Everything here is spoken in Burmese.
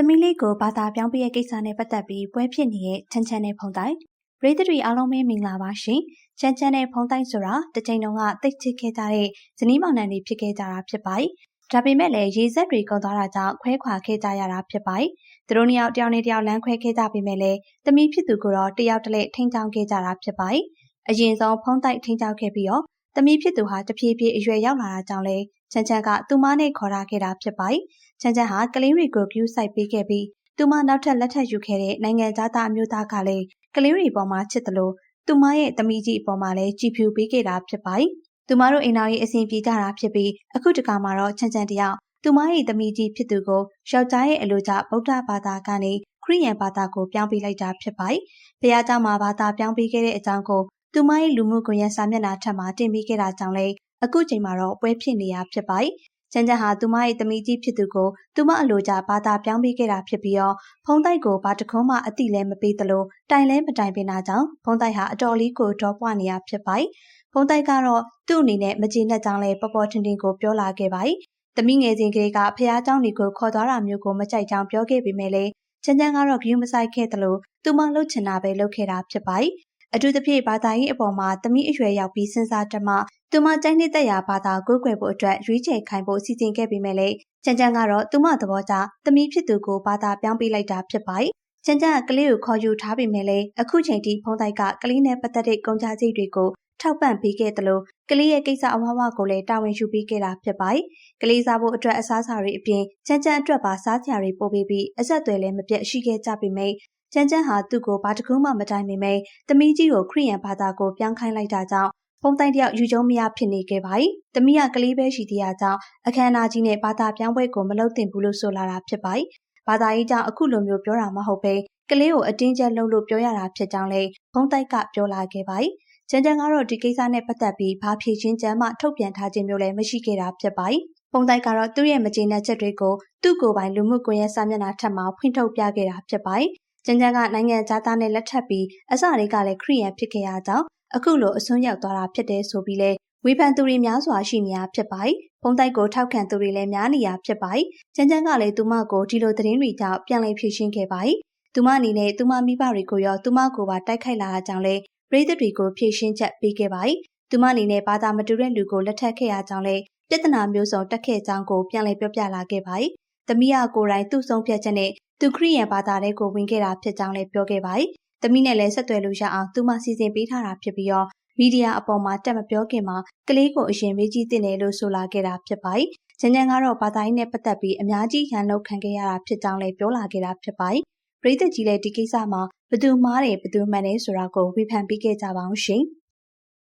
သမီးလေးကိုဘာသာပြောင်းပေးရဲ့ကိစ္စနဲ့ပတ်သက်ပြီးပွဲဖြစ်နေတဲ့ချမ်းချမ်းနဲ့ဖုံတိုင်းပရိသတ်တွေအားလုံးပဲမင်္ဂလာပါရှင်ချမ်းချမ်းနဲ့ဖုံတိုင်းဆိုတာတစ်ချိန်တုန်းကတိတ်ချစ်ခဲ့ကြတဲ့ဇနီးမောင်နှံတွေဖြစ်ခဲ့ကြတာဖြစ်ပါတယ်ဒါပေမဲ့လည်းရေစက်တွေကုန်သွားတာကြောင့်ခွဲခွာခဲ့ကြရတာဖြစ်ပါတယ်သူတို့နှစ်ယောက်တယောက်နဲ့တယောက်လမ်းခွဲခဲ့ကြပေမဲ့လည်းသမီးဖြစ်သူကိုတော့တယောက်တည်းထိန်းချောင်းခဲ့ကြတာဖြစ်ပါတယ်အရင်ဆုံးဖုံးတိုက်ထိန်းချောင်းခဲ့ပြီးတော့ သမီးဖြစ်သူဟာတဖြည်းဖြည်းအရွယ်ရောက်လာတာကြောင့်လေချမ်းချမ်းကသူမနဲ့ခေါ်ထားခဲ့တာဖြစ်ပါတယ်ချမ်းချမ်းဟာကလေးတွေကိုကျူးဆိုင်ပေးခဲ့ပြီးသူမနောက်ထပ်လက်ထပ်ယူခဲ့တဲ့နိုင်ငံသားသားအမျိုးသားကလည်းကလေးတွေပေါ်မှာချစ်တယ်လို့သူမရဲ့သမီးကြီးအပေါ်မှာလည်းကြည်ဖြူပေးခဲ့တာဖြစ်ပါတယ်။သူမတို့အိမ်တော်ကြီးအစဉ်ပြေကြတာဖြစ်ပြီးအခုတခါမှာတော့ချမ်းချမ်းတယောက်သူမရဲ့သမီးကြီးဖြစ်သူကိုယောက်ျားရဲ့အလိုကျဗုဒ္ဓဘာသာကနေခရစ်ယာန်ဘာသာကိုပြောင်းပေးလိုက်တာဖြစ်ပါတယ်။ဘုရားကျောင်းမှာဘာသာပြောင်းပေးခဲ့တဲ့အကြောင်းကို သူမရဲ့လူမှုကွန်ရက်စာမျက်နှာထက်မှာတင်ပေးခဲ့တာကြောင့်လေအခုချိန်မှာတော့ပွဲဖြစ်နေရဖြစ်ပါတယ်။ချမ်းချမ်းဟာသူမရဲ့သမီးကြီးဖြစ်သူကိုသူမအလိုကျဘာသာပြောင်းပေးခဲ့တာဖြစ်ပြီးတော့ဖုံးတိုက်ကိုဘာတခုံးမှအတိလဲမပေးသလိုတိုင်လဲမတိုင်ပင်တာကြောင့်ဖုံးတိုက်ဟာအတော်လေးကိုတော့ပွားနေရဖြစ်ပါတယ်။ဖုံးတိုက်ကတော့သူ့အနေနဲ့မကျေနပ်ကြောင်းလဲပေါ်ပေါ်ထင်ထင်ကိုပြောလာခဲ့ပါတယ်။သမီးငယ်စဉ်ကလေးကဖះเจ้าညီကိုခေါ်သွားတာမျိုးကိုမကြိုက်ကြောင်းပြောခဲ့ပေမဲ့လည်းချမ်းချမ်းကတော့ဂရုမစိုက်ခဲ့သလိုသူမလှုပ်ချင်တာပဲလုပ်ခဲ့တာဖြစ်ပါတယ်။ အထူးသဖြင့်ဘာသာရေးအပေါ်မှာသမီးအရွယ်ရောက်ပြီးစဉ်းစားတတ်မှသူမကျိုင်းနှစ်သက်ရာဘာသာကိုးကွယ်ဖို့အတွက်ရွေးချယ်ခိုင်းဖို့စီစဉ်ခဲ့ပေမဲ့လည်းချန်ချန်ကတော့သူမသဘောကျသမီးဖြစ်သူကိုဘာသာပြောင်းပေးလိုက်တာဖြစ်ပါတယ်။ချန်ချန်ကကလေးကိုခေါ်ယူထားပေမဲ့လည်းအခုချိန်ထိဖုန်းတိုက်ကကလေးနဲ့ပတ်သက်တဲ့ကုန်ကြစိတ်တွေကိုထောက်ပံ့ပေးခဲ့တယ်လို့ကလေးရဲ့ကိစ္စအဝဝကိုလည်းတာဝန်ယူပေးခဲ့တာဖြစ်ပါတယ်။ကလေးစားဖို့အတွက်အစားအစာတွေအပြင်ချန်ချန်အတွက်ပါစားစရာတွေပို့ပေးပြီးအဆက်အသွယ်လည်းမပြတ်ရှိခဲ့ကြပေမဲ့ ချန်ချန်ဟာသူ့ကိုဘာတခုမှမတိုင်ပေမဲ့သမီးကြီးကိုခရီးရန်ဘာသာကိုပြောင်းခိုင်းလိုက်တာကြောင့်ဖုံးတိုင်းတယောက်ယူကျုံမရဖြစ်နေခဲ့ပါတယ်။သမီးကကလေးပဲရှိသေးတာကြောင့်အခမ်းအနားကြီးနဲ့ဘာသာပြောင်းပွဲကိုမလုပ်သင့်ဘူးလို့ဆိုလာတာဖြစ်ပါတယ်။ဘာသာရေးကြောင့်အခုလိုမျိုးပြောတာမဟုတ်ပဲကလေးကိုအတင်းကျပ်လုပ်လို့ပြောရတာဖြစ်ကြောင်းလည်းဖုံးတိုက်ကပြောလာခဲ့ပါတယ်။ကျန်ကျန်ကတော့ဒီကိစ္စနဲ့ပတ်သက်ပြီးဘာဖြေချင်းကြမ်းမှထုတ်ပြန်ထားခြင်းမျိုးလည်းမရှိခဲ့တာဖြစ်ပါတယ်။ပုံတိုက်ကတော့သူ့ရဲ့မကျေနပ်ချက်တွေကိုသူ့ကိုယ်ပိုင်လူမှုကွန်ရက်စာမျက်နှာထက်မှာဖွင့်ထုတ်ပြခဲ့တာဖြစ်ပါတယ်။ ကျန်ကျန်ကနိုင်ငံသားနဲ့လက်ထပ်ပြီးအစတွေကလည်းခရီးရန်ဖြစ်ခဲ့ရကြောင်းအခုလိုအစွန်းရောက်သွားတာဖြစ်တယ်ဆိုပြီးလဲဝေဖန်သူတွေများစွာရှိနေတာဖြစ်ပါတယ်။ဖုံးတိုက်ကိုထောက်ခံသူတွေလည်းများနေရဖြစ်ပါတယ်။ကျန်းကျန်းကလည်းသူမကိုဒီလိုသတင်းတွေကြောင့်ပြန်လည်ဖြေရှင်းခဲ့ပါတယ်။သူမအနေနဲ့သူမမိဘတွေကိုရောသူမကိုပါတိုက်ခိုက်လာတာကြောင့်လဲပြည်သူတွေကိုဖြေရှင်းချက်ပေးခဲ့ပါတယ်။သူမအနေနဲ့ဘာသာမတူတဲ့လူကိုလက်ထပ်ခဲ့ရကြောင်းလဲပြဿနာမျိုးစုံတက်ခဲ့ကြောင်းကိုပြန်လည်ပြောပြလာခဲ့ပါတယ်။သမီးကကိုယ်တိုင်သူ့ဆုံးဖြတ်ချက်နဲ့ သူခရီးရန်ဘာသာတဲ့ကိုဝင်ခဲ့တာဖြစ်ကြောင်းလည်းပြောခဲ့ပါတယ်။သမီးနဲ့လည်းဆက်သွယ်လို့ရအောင်သူမစီစဉ်ပေးထားတာဖြစ်ပြီးတော့မီဒီယာအပေါ်မှာတက်မပြောခင်မှာကလေးကိုအရင်မေးကြည့်တင်တယ်လို့ဆိုလာခဲ့တာဖြစ်ပါတယ်။ကျန်ကျန်ကတော့ဘာသာရေးနဲ့ပတ်သက်ပြီးအများကြီးရန်လုပ်ခံခဲ့ရတာဖြစ်ကြောင်းလည်းပြောလာခဲ့တာဖြစ်ပါတယ်။ပြည်သက်ကြီးလည်းဒီကိစ္စမှာဘသူမှားတယ်ဘသူမှန်တယ်ဆိုတာကိုဝေဖန်ပေးခဲ့ကြပါအောင်ရှင်။